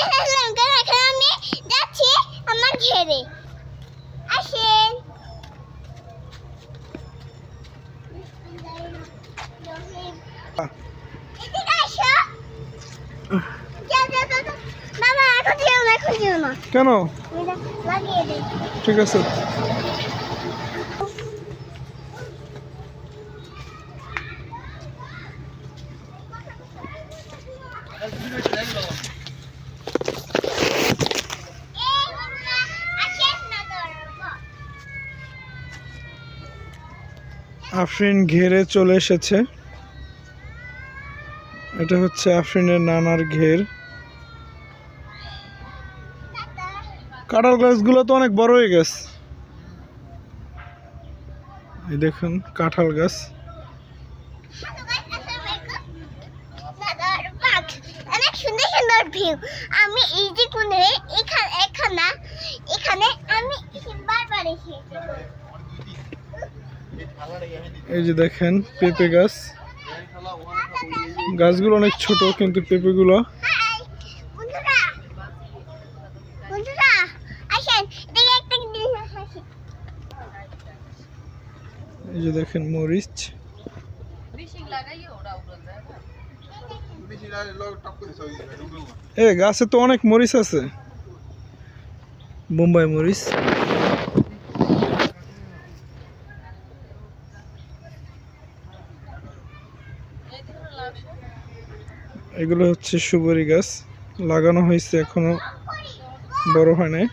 আমি যাচ্ছি আমার ঘেরে আসেন এদিকে আসো যাও, যাও, যাও, যাও। বাবা এখন যেও না এখন যেও না কেন এটা লাগিয়ে দিই ঠিক আছে এই বন্ধুরা, আসেন না ধরবো। আফরিন ঘেরে চলে এসেছে। এটা হচ্ছে আফরিনের নানার ঘের। কাঁঠাল গাছগুলো তো অনেক বড় হয়ে গেছে। এই দেখুন, কাঁঠাল গাছ। ভিউ আমি এখানে এখানে এখানে আমি বারবার এই যে দেখেন পেঁপে গাছ। গাছগুলো অনেক ছোট কিন্তু পেঁপেগুলো এই যে দেখেন মরিচ। এ গাছে তো অনেক মরিচ আছে। বোম্বাই মরিচ। এগুলো হচ্ছে সুপারি গাছ। লাগানো হয়েছে এখনও বড় হয় নাই।